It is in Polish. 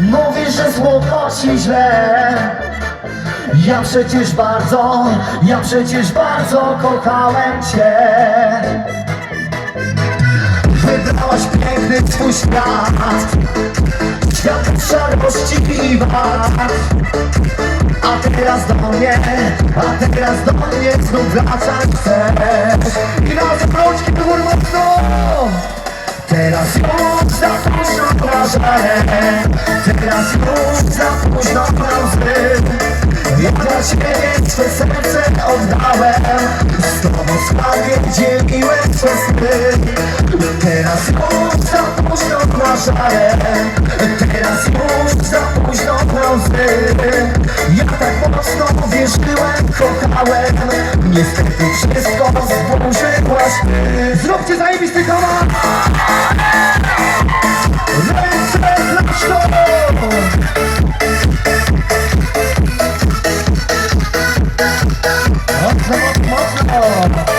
Mówisz, że słodko ci źle. Ja przecież bardzo, ja przecież bardzo kochałem cię. Wybrałaś piękny swój świat. Świat szarości i wad A teraz do mnie, a teraz do mnie znów wracać chcesz I razem rączki do góry mocno. Teraz już za późno na żale Teraz już za późno na łzy Ja dla ciebie swe serce oddałem. Z tobą sławie dzieliłem swe sny. Teraz już za późno na Teraz już za późno na łzy Ja tak mocno wierzyłem, kochałem. Niestety wszystko zburzyłaś Zróbcie zajebisty kawał! Mocno,